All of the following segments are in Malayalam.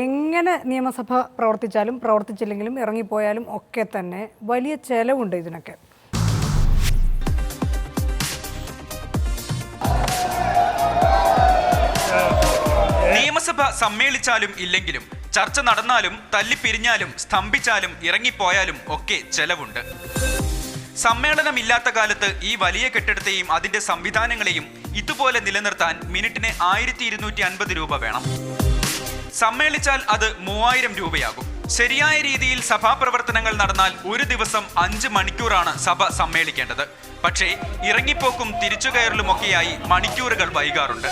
എങ്ങനെ നിയമസഭ പ്രവർത്തിച്ചാലും പ്രവർത്തിച്ചില്ലെങ്കിലും ഇറങ്ങിപ്പോയാലും ഒക്കെ തന്നെ വലിയ ചെലവുണ്ട് ഇതിനൊക്കെ. നിയമസഭ സമ്മേളിച്ചാലും ഇല്ലെങ്കിലും ചർച്ച നടന്നാലും തല്ലിപ്പിരിഞ്ഞാലും സ്തംഭിച്ചാലും ഇറങ്ങിപ്പോയാലും ഒക്കെ ചെലവുണ്ട്. സമ്മേളനമില്ലാത്ത കാലത്ത് ഈ വലിയ കെട്ടിടത്തെയും അതിന്റെ സംവിധാനങ്ങളെയും ഇതുപോലെ നിലനിർത്താൻ മിനിറ്റിന് ആയിരത്തി രൂപ വേണം. സമ്മേളിച്ചാൽ അത് മൂവായിരം രൂപയാകും. ശരിയായ രീതിയിൽ സഭാ പ്രവർത്തനങ്ങൾ നടന്നാൽ ഒരു ദിവസം അഞ്ച് മണിക്കൂറാണ് സഭ സമ്മേളിക്കേണ്ടത്. പക്ഷേ ഇറങ്ങിപ്പോക്കും തിരിച്ചുകയറലുമൊക്കെയായി മണിക്കൂറുകൾ വൈകാറുണ്ട്.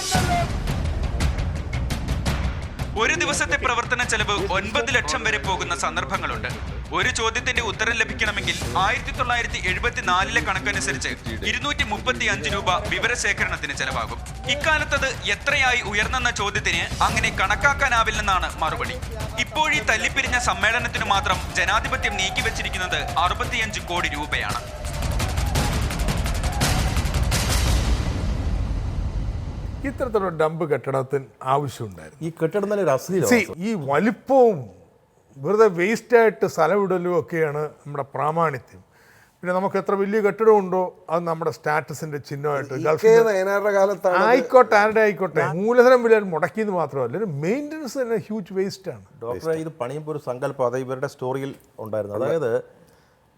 ഒരു ദിവസത്തെ പ്രവർത്തന ചെലവ് ഒൻപത് ലക്ഷം വരെ പോകുന്ന സന്ദർഭങ്ങളുണ്ട്. ഒരു ചോദ്യത്തിന്റെ ഉത്തരം ലഭിക്കണമെങ്കിൽ ആയിരത്തി തൊള്ളായിരത്തി എഴുപത്തിനാലിലെ കണക്കനുസരിച്ച് ഇരുന്നൂറ്റി മുപ്പത്തി അഞ്ച് രൂപ വിവരശേഖരണത്തിന് ചെലവാകും. ഇക്കാലത്തത് എത്രയായി ഉയർന്നെന്ന ചോദ്യത്തിന് അങ്ങനെ കണക്കാക്കാനാവില്ലെന്നാണ് മറുപടി. ഇപ്പോഴീ തല്ലിപ്പിരിഞ്ഞ സമ്മേളനത്തിനു മാത്രം ജനാധിപത്യം നീക്കിവച്ചിരിക്കുന്നത് അറുപത്തിയഞ്ച് കോടി രൂപയാണ്. ഇത്തരത്തിലുള്ള ഡംപ് കെട്ടിടത്തിന് ആവശ്യമുണ്ടായിരുന്നു. ഈ കെട്ടിടം തന്നെ ഒരു ഈ വലിപ്പവും വെറുതെ വേസ്റ്റായിട്ട് സ്ഥലമിടലും ഒക്കെയാണ് നമ്മുടെ പ്രാമാണിത്യം. പിന്നെ നമുക്ക് എത്ര വലിയ കെട്ടിടം ഉണ്ടോ അത് നമ്മുടെ സ്റ്റാറ്റസിന്റെ ചിഹ്നമായിട്ട് ആയിക്കോട്ടെ ആരുടെ ആയിക്കോട്ടെ മൂലധനം വില മുടക്കിയെന്ന് മാത്രമല്ല ഒരു മെയിന്റനൻസ് തന്നെ ഹ്യൂജ് വേസ്റ്റ് ആണ്. ഡോക്ടറെ ഇത് പണിയുമ്പോൾ ഒരു സങ്കല്പം അത് ഇവരുടെ സ്റ്റോറിയിൽ ഉണ്ടായിരുന്നു. അതായത്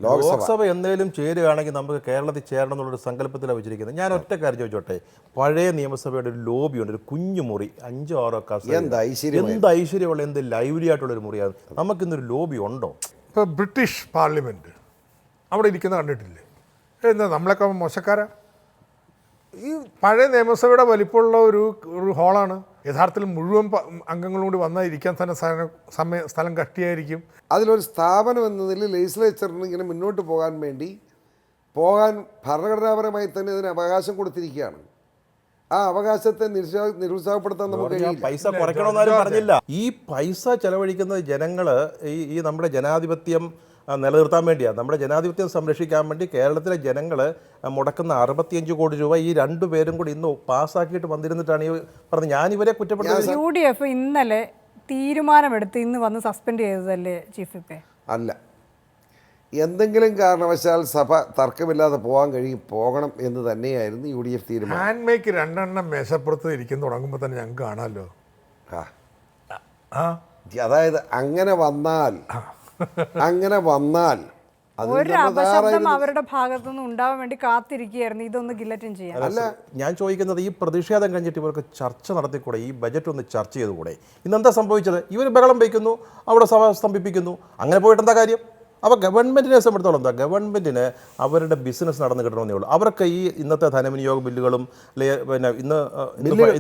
ലോക്സഭ. എന്തെങ്കിലും ചേരുകയാണെങ്കിൽ നമുക്ക് കേരളത്തിൽ ചേരണം എന്നുള്ളൊരു സങ്കല്പത്തിലാണ് വെച്ചിരിക്കുന്നത്. ഞാൻ ഒറ്റ കാര്യം ചോദിച്ചോട്ടെ? പഴയ നിയമസഭയുടെ ഒരു ലോബി ഉണ്ട് ഒരു കുഞ്ഞു മുറി അഞ്ചോ ആറോ കസേര. എന്ത് ഐശ്വര്യം? എന്ത് ഐശ്വര്യമുള്ള എന്ത് ലൈവ്ലി ആയിട്ടുള്ള ഒരു മുറിയാണ്? നമുക്കിന്നൊരു ലോബി ഉണ്ടോ? ഇപ്പോൾ ബ്രിട്ടീഷ് പാർലമെന്റ് അവിടെ ഇരിക്കുന്ന കണ്ടിട്ടില്ലേ? എന്താ നമ്മളൊക്കെ മോശക്കാരാ? ഈ പഴയ നിയമസഭയുടെ വലിപ്പമുള്ള ഒരു ഒരു ഹാളാണ് യഥാർത്ഥത്തിൽ മുഴുവൻ അംഗങ്ങളോട് അംഗങ്ങളും കൂടി വന്നാൽ ഇരിക്കാൻ തന്നെ സ്ഥലം സമയം സ്ഥലം കട്ടിയായിരിക്കും. അതിലൊരു സ്ഥാപനം എന്ന നിലയിൽ ലെജിസ്ലേച്ചറിന് ഇങ്ങനെ മുന്നോട്ട് പോകാൻ വേണ്ടി പോകാൻ ഭരണഘടനാപരമായി തന്നെ ഇതിന് അവകാശം കൊടുത്തിരിക്കുകയാണ്. ആ അവകാശത്തെ നിരുത്സാഹ നിരുത്സാഹപ്പെടുത്താൻ നമുക്ക് പൈസ കുറയ്ക്കണമെന്നാലും പറഞ്ഞില്ല. ഈ പൈസ ചെലവഴിക്കുന്നത് ജനങ്ങൾ ഈ ഈ നമ്മുടെ ജനാധിപത്യം നിലനിർത്താൻ വേണ്ടിയാണ്. നമ്മുടെ ജനാധിപത്യം സംരക്ഷിക്കാൻ വേണ്ടി കേരളത്തിലെ ജനങ്ങൾ മുടക്കുന്ന അറുപത്തിയഞ്ച് കോടി രൂപ ഈ രണ്ടു പേരും കൂടി ഇന്ന് പാസ്സാക്കിയിട്ട് വന്നിരുന്നിട്ടാണ് ഈ പറഞ്ഞത്. ഞാൻ ഇവരെ കുറ്റപ്പെടുത്തുന്നത് യു ഡി എഫ് ഇന്നലെ തീരുമാനമെടുത്ത് ഇന്ന് വന്ന് സസ്പെൻഡ് ചെയ്തതല്ലേ ചീഫ് വിപ്പെ അല്ല. എന്തെങ്കിലും കാരണവശാൽ സഭ തർക്കമില്ലാതെ പോകാൻ കഴിയും പോകണം എന്ന് തന്നെയായിരുന്നു യു ഡി എഫ് തീരുമാനം. ഹാൻഡ് മേക്ക് രണ്ടെണ്ണം മേശപ്പുറത്ത് ഇരിക്കുന്ന തുടങ്ങുമ്പോൾ തന്നെ ഞങ്ങൾക്ക് കാണാമല്ലോ ആ. ആ. അതായത് അങ്ങനെ വന്നാൽ അങ്ങനെ വന്നാൽ ഒരു അപശബ്ദം അവരുടെ ഭാഗത്തുനിന്ന് ഉണ്ടാവാൻ വേണ്ടി കാത്തിരിക്കുകയായിരുന്നു. ഇതൊന്ന് ഗില്ലറ്റിൻ ചെയ്യാൻ. അല്ല ഞാൻ ചോദിക്കുന്നത് ഈ പ്രതിഷേധം കഴിഞ്ഞിട്ട് ഇവർക്ക് ചർച്ച നടത്തിക്കൂടെ? ഈ ബജറ്റ് ഒന്ന് ചർച്ച ചെയ്തുകൂടെ? ഇന്നെന്താ സംഭവിച്ചത്? ഇവർ ബഹളം വയ്ക്കുന്നു അവിടെ സഭ സ്തംഭിപ്പിക്കുന്നു. അങ്ങനെ പോയിട്ട് എന്താ കാര്യം? അപ്പോൾ ഗവൺമെന്റിനെ സംബന്ധിച്ചോളം എന്താ? ഗവൺമെന്റിന് അവരുടെ ബിസിനസ് നടന്നു കിട്ടണമെന്നേ ഉള്ളൂ. അവർക്ക് ഈ ഇന്നത്തെ ധനവിനിയോഗ ബില്ലുകളും അല്ലെങ്കിൽ പിന്നെ ഇന്ന്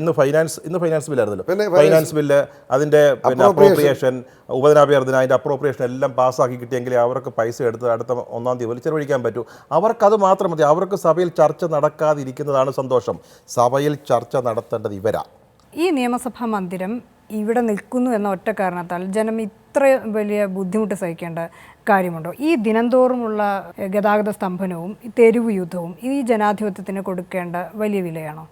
ഇന്ന് ഫൈനാൻസ് ഇന്ന് ഫൈനാൻസ് ബില്ലായിരുന്നല്ലോ പിന്നെ ഫൈനാൻസ് ബില്ല് അതിന്റെ പിന്നെ അപ്രോപ്രിയേഷൻ ഉപധനാഭ്യർത്ഥന അതിന്റെ അപ്രോപ്രിയേഷൻ എല്ലാം പാസ്സാക്കി കിട്ടിയെങ്കിൽ അവർക്ക് പൈസ എടുത്ത് അടുത്ത ഒന്നാം തീയതി ചെലവഴിക്കാൻ പറ്റൂ. അവർക്കത് മാത്രം മതി. അവർക്ക് സഭയിൽ ചർച്ച നടക്കാതിരിക്കുന്നതാണ് സന്തോഷം. സഭയിൽ ചർച്ച നടത്തേണ്ടത് ഇവരാ. ഈ നിയമസഭാ മന്ദിരം ഇവിടെ നിൽക്കുന്നു എന്ന ഒറ്റ കാരണത്താൽ ജനം ഇത്ര വലിയ ബുദ്ധിമുട്ട് സഹിക്കേണ്ട കാര്യമുണ്ടോ? ഈ ദിനംതോറുമുള്ള ഗതാഗത സ്തംഭനവും തെരുവ് യുദ്ധവും ഈ ജനാധിപത്യത്തിന് കൊടുക്കേണ്ട വലിയ വിലയാണോ?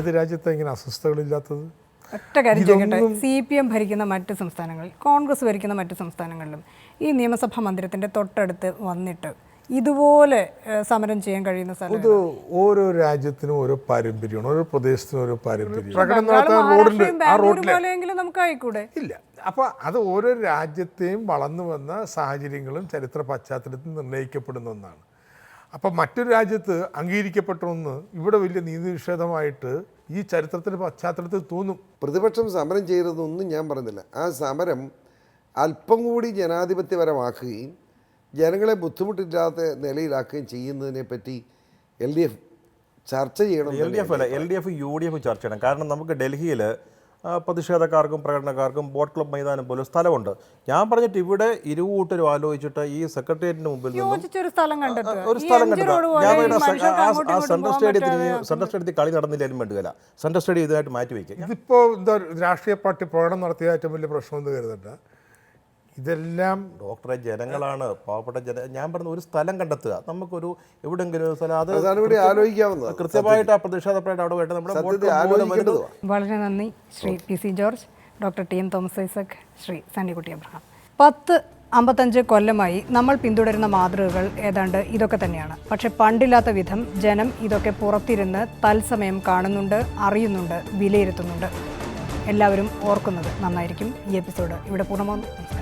ഏത് രാജ്യത്താണ് ഇങ്ങനെ അസ്വസ്ഥതകളില്ലാത്തത്? ഒറ്റ കാര്യം ചോദിക്കട്ടെ. സി പി എം ഭരിക്കുന്ന മറ്റ് സംസ്ഥാനങ്ങളിൽ കോൺഗ്രസ് ഭരിക്കുന്ന മറ്റ് സംസ്ഥാനങ്ങളിലും ഈ നിയമസഭാ മന്ദിരത്തിന്റെ തൊട്ടടുത്ത് വന്നിട്ട് ഇതുപോലെ സമരം ചെയ്യാൻ കഴിയുന്ന സ്ഥലം ഇത് ഓരോ രാജ്യത്തിനും ഓരോ പാരമ്പര്യമാണ് ഓരോ പ്രദേശത്തിനും ഓരോ പാരമ്പര്യം പ്രകടനം നടത്താൻ ആ നമുക്ക് ആയിക്കൂടെ? ഇല്ല. അപ്പോൾ അത് ഓരോ രാജ്യത്തെയും വളർന്നു വന്ന സാഹചര്യങ്ങളും ചരിത്ര പശ്ചാത്തലത്തിൽ നിർണയിക്കപ്പെടുന്ന ഒന്നാണ്. അപ്പോൾ മറ്റൊരു രാജ്യത്ത് അംഗീകരിക്കപ്പെട്ട ഒന്ന് ഇവിടെ വലിയ നീതി നിഷേധമായിട്ട് ഈ ചരിത്രത്തിന്റെ പശ്ചാത്തലത്തിൽ തോന്നും. പ്രതിപക്ഷം സമരം ചെയ്തതൊന്നും ഞാൻ പറഞ്ഞില്ല. ആ സമരം അല്പം കൂടി ജനാധിപത്യപരമാക്കുകയും ജനങ്ങളെ ബുദ്ധിമുട്ടില്ലാത്ത നിലയിലാക്കുകയും ചെയ്യുന്നതിനെ പറ്റി എൽ ഡി എഫ് ചർച്ച ചെയ്യണം എൽ ഡി എഫ് അല്ല L D F U D F ചർച്ച ചെയ്യണം. കാരണം നമുക്ക് ഡൽഹിയിൽ പ്രതിഷേധക്കാർക്കും പ്രകടനക്കാർക്കും ബോട്ട് ക്ലബ് മൈതാനം പോലെ സ്ഥലമുണ്ട്. ഞാൻ പറഞ്ഞിട്ട് ഇവിടെ ഇരുകൂട്ടരും ആലോചിച്ചിട്ട് ഈ സെക്രട്ടേറിയറ്റിന് മുമ്പിൽ ഒരു സ്ഥലം കണ്ടിട്ട്. ഞാൻ ആ- സെൻട്രൽ പോകാൻ സ്റ്റേഡിയത്തിൽ സെൻട്രൽ സ്റ്റേഡിയത്തിൽ കളി നടന്നില്ലാലും വേണ്ടുകയില്ല സെൻട്രൽ സ്റ്റേഡിയം ഇതായിട്ട് മാറ്റി വയ്ക്കുക. ഇതിപ്പോൾ എന്താ രാഷ്ട്രീയ പാർട്ടി പ്രകടനം നടത്തിയ ഏറ്റവും വലിയ പ്രശ്നമെന്ന് കരുതണ്ട. ഇതെല്ലാം ഡോക്ടറെ ജനങ്ങളാണ്. പാവപ്പെട്ട ജന ഞാൻ പറഞ്ഞ ഒരു സ്ഥലം കണ്ടെത്തുക. നമുക്കൊരു എവിടെങ്കിലും ഒരു സ്ഥലം അത് ആലോചിക്കാവുന്നത്. കൃത്യമായിട്ട് ആ പ്രതിഷേധപ്പെടാൻ അവിടെ വേണ്ട. നമ്മുടെ വളരെ നന്ദി. Shri P C George doctor T M Thomas Isaac Shri Sunnykutty Abraham. പത്ത് അമ്പത്തഞ്ച് കൊല്ലമായി നമ്മൾ പിന്തുടരുന്ന മാതൃകകൾ ഏതാണ്ട് ഇതൊക്കെ തന്നെയാണ്. പക്ഷെ പണ്ടില്ലാത്ത വിധം ജനം ഇതൊക്കെ പുറത്തിരുന്ന് തത്സമയം കാണുന്നുണ്ട് അറിയുന്നുണ്ട് വിലയിരുത്തുന്നുണ്ട്. എല്ലാവരും ഓർക്കുന്നത് നന്നായിരിക്കും ഈ എപ്പിസോഡ്. ഇവിടെ പൂർണമാകുന്നു. നമസ്കാരം.